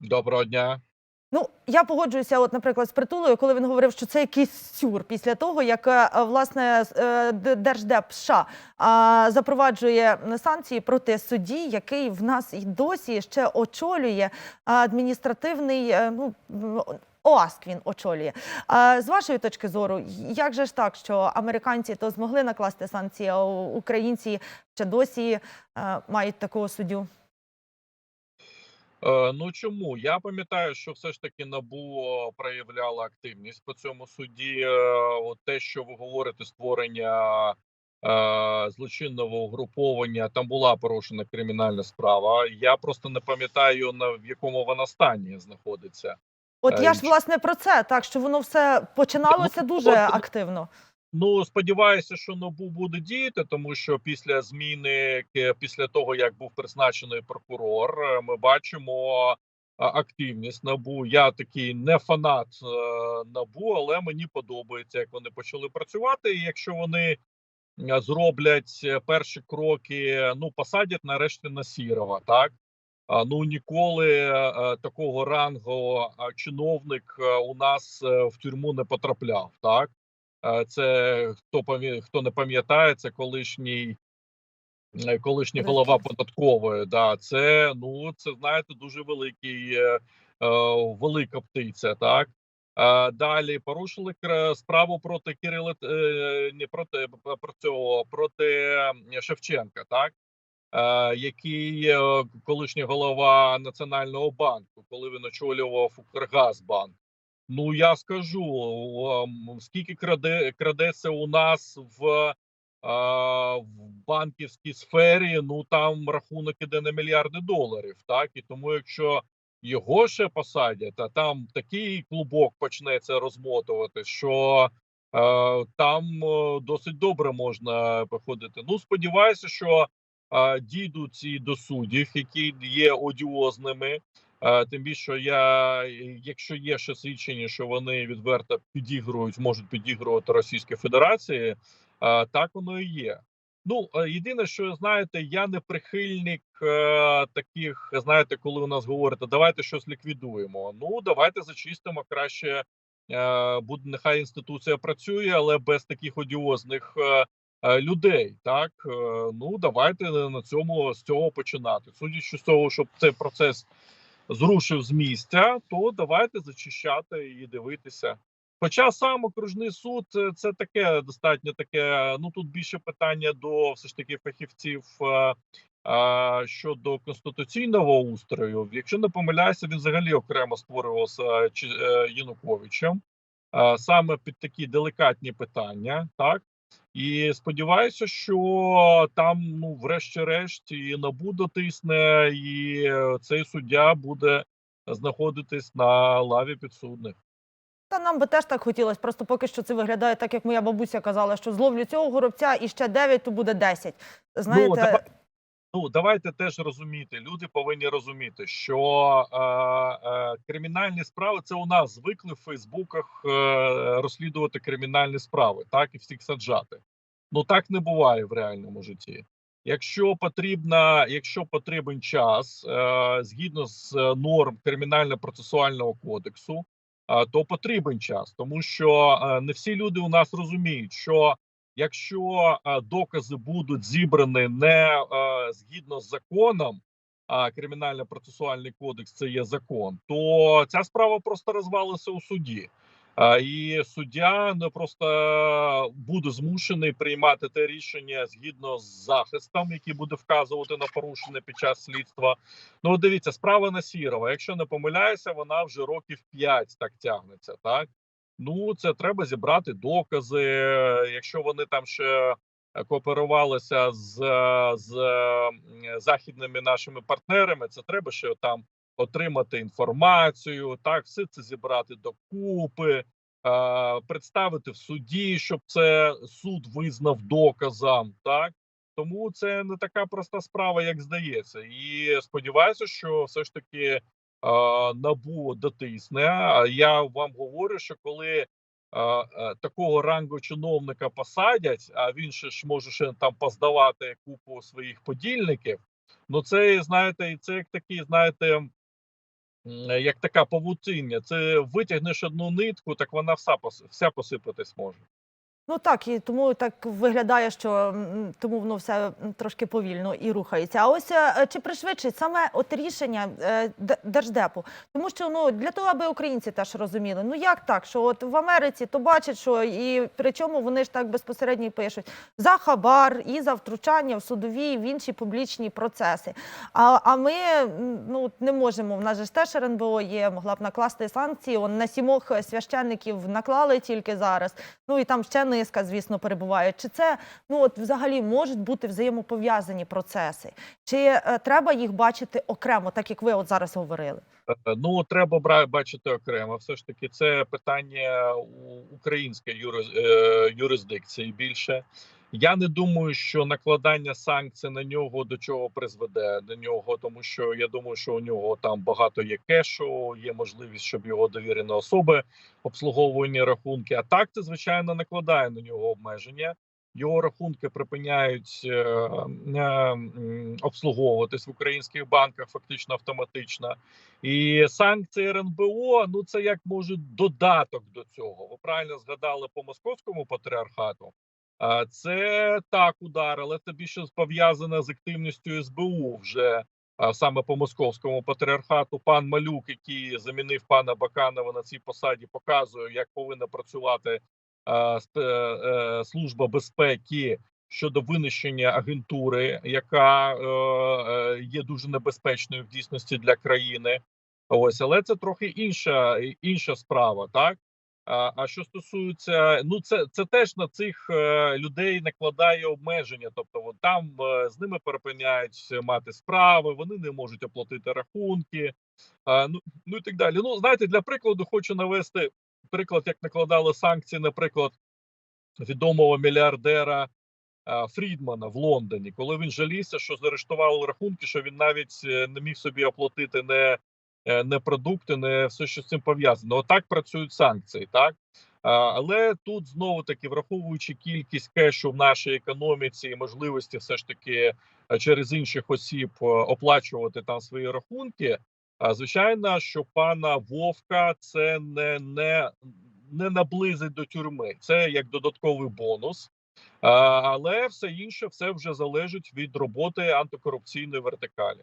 Доброго дня. Ну, я погоджуюся, от, наприклад, з притулою, коли він говорив, що це якийсь сюр після того, як е, е, власне е, Держдеп США запроваджує санкції проти судді, який в нас і досі ще очолює адміністративний. Ну ОАСК він очолює. А, з вашої точки зору, як же ж так, що американці то змогли накласти санкції, а українці ще досі мають такого суддю? Е, ну чому? Я пам'ятаю, що все ж таки НАБУ проявляла активність по цьому суді. Е, От те, що ви говорите, створення е, злочинного угруповання, там була порушена кримінальна справа. Я просто не пам'ятаю на в якому вона стані знаходиться. От Е, я ж власне про це, так що воно все починалося Ну, дуже активно. Ну сподіваюся, що НАБУ буде діяти, тому що після зміни ке- після того як був призначений прокурор, е, ми бачимо активність НАБУ. Я такий не фанат е, НАБУ, але мені подобається, як вони почали працювати. І якщо вони е, зроблять е, перші кроки, ну посадять нарешті на Сірова, так. Ну ніколи е, е, такого рангу чиновник е, у нас е, в тюрму не потрапляв. Так Е, це хто хто не пам'ятає, це колишній. е, Колишній голова податкової, да, це ну це знаєте дуже великий, е, е, велика птиця. Так далі порушили справу проти Кирила, не проти про цього проти Шевченка, так який колишній голова Національного банку, коли він очолював Укргазбанк. Ну я скажу, скільки краде крадеться у нас в, в банківській сфері. Ну там рахунок іде на мільярди доларів. Так і тому, якщо його ще посадять, а там такий клубок почнеться розмотувати, що е, там е, досить добре можна походити. Ну сподіваюся, що е, дійдуть і до суддів, які є одіозними. Е, Тим більше, я, якщо є ще свідчення, що вони відверто підігрують, можуть підігрувати Російській Федерації, е, так воно і є. Ну е, єдине, що знаєте, я не прихильник е, таких, знаєте, коли у нас говорять, давайте щось ліквідуємо. Ну давайте зачистимо краще. Е, буде нехай інституція працює, але без таких одіозних е, е, людей. Так е, ну давайте на цьому з цього починати. Судячи з того, щоб цей процес зрушив з місця, то давайте зачищати і дивитися. Хоча сам окружний суд е, це таке достатньо таке. Ну тут більше питання до все ж таки фахівців е, е, щодо конституційного устрою. Якщо не помиляюся, він взагалі окремо створювався чи е, Януковичем е, саме під такі делікатні питання, так. І сподіваюся, що там, ну, врешті-решт, і НАБУ дотисне, і цей суддя буде знаходитись на лаві підсудних. Та нам би теж так хотілося. Просто поки що це виглядає так, як моя бабуся казала, що зловлю цього горобця і ще 9, то буде 10. Знаєте, Ну, ну давайте теж розуміти. Люди повинні розуміти, що е, е, кримінальні справи це у нас звикли в Фейсбуках е, розслідувати кримінальні справи, так і всіх саджати. Ну так не буває в реальному житті. Якщо потрібна, якщо потрібен час е, згідно з е, норм кримінально-процесуального кодексу, е, то потрібен час, тому що е, не всі люди у нас розуміють, що якщо е, докази будуть зібрані не е, згідно з законом, а кримінально-процесуальний кодекс це є закон, то ця справа просто розвалиться у суді. А, І суддя не просто буде змушений приймати те рішення згідно з захистом, який буде вказувати на порушення під час слідства. Ну, дивіться, справа на Сірова. Якщо не помиляюся, вона вже років 5 так тягнеться. Так ну це треба зібрати докази. Якщо вони там ще кооперувалися з, з західними нашими партнерами, це треба ще там отримати інформацію, так все це зібрати докупи, е, представити в суді, щоб це суд визнав доказом. Так тому це не така проста справа, як здається. І сподіваюся, що все ж таки е, набу дотисне. Я вам говорю, що коли е, е, такого рангу чиновника посадять, а він ще ж може ще там поздавати купу своїх подільників. Ну це знаєте, це як такий, знаєте. м, як така павутиння. Це витягнеш одну нитку, так вона вся вся посипатись може. Ну так, і тому так виглядає, що тому воно все трошки повільно і рухається. А ось е, чи пришвидшить саме от рішення е, держдепу? Тому що ну для того, аби українці теж розуміли, ну як так, що от в Америці то бачать, що і причому вони ж так безпосередньо пишуть за хабар і за втручання в судові в інші публічні процеси. А, а ми ну не можемо. В нас же ж теж РНБО є, могла б накласти санкції. Он на сімох священників наклали тільки зараз. Ну і там ще низка, звісно, перебуває. Чи це ну от взагалі можуть бути взаємопов'язані процеси? Чи е, треба їх бачити окремо, так як ви от зараз говорили? Е, Ну, треба бачити окремо. Все ж таки, це питання української е, юрисдикції більше. Я не думаю, що накладання санкцій на нього до чого призведе до нього, тому що я думаю, що у нього там багато є кешу, є можливість, щоб його довірені особи обслуговувані рахунки. А так це звичайно накладає на нього обмеження. Його рахунки припиняють е, е, обслуговуватись в українських банках фактично автоматично. І санкції РНБО ну це як може додаток до цього. Ви правильно згадали по московському патріархату. А це так удар, але це більше пов'язане з активністю СБУ вже саме по московському патріархату. Пан Малюк, який замінив пана Баканова на цій посаді, показує, як повинна працювати е, служба безпеки щодо винищення агентури, яка е, е, є дуже небезпечною в дійсності для країни. Ось, але це трохи інша інша справа, так. А, що стосується, ну це це теж на цих е, людей накладає обмеження. Тобто, от там е, з ними перепиняють мати справи, вони не можуть оплатити рахунки, ну ну і так далі. Ну знаєте, для прикладу хочу навести приклад, як накладали санкції, наприклад, відомого мільярдера Фрідмана в Лондоні, коли він жалівся, що заарештували рахунки, що він навіть е, не міг собі оплатити не, не продукти, не все, що з цим пов'язано. Отак працюють санкції, так. Але тут знову таки, враховуючи кількість кешу в нашій економіці і можливості, все ж таки е, через інших осіб е, оплачувати там свої рахунки. Звичайно, що пана Вовка це не, не, не наблизить до тюрми. Це як додатковий бонус. Але все інше все вже залежить від роботи антикорупційної вертикалі.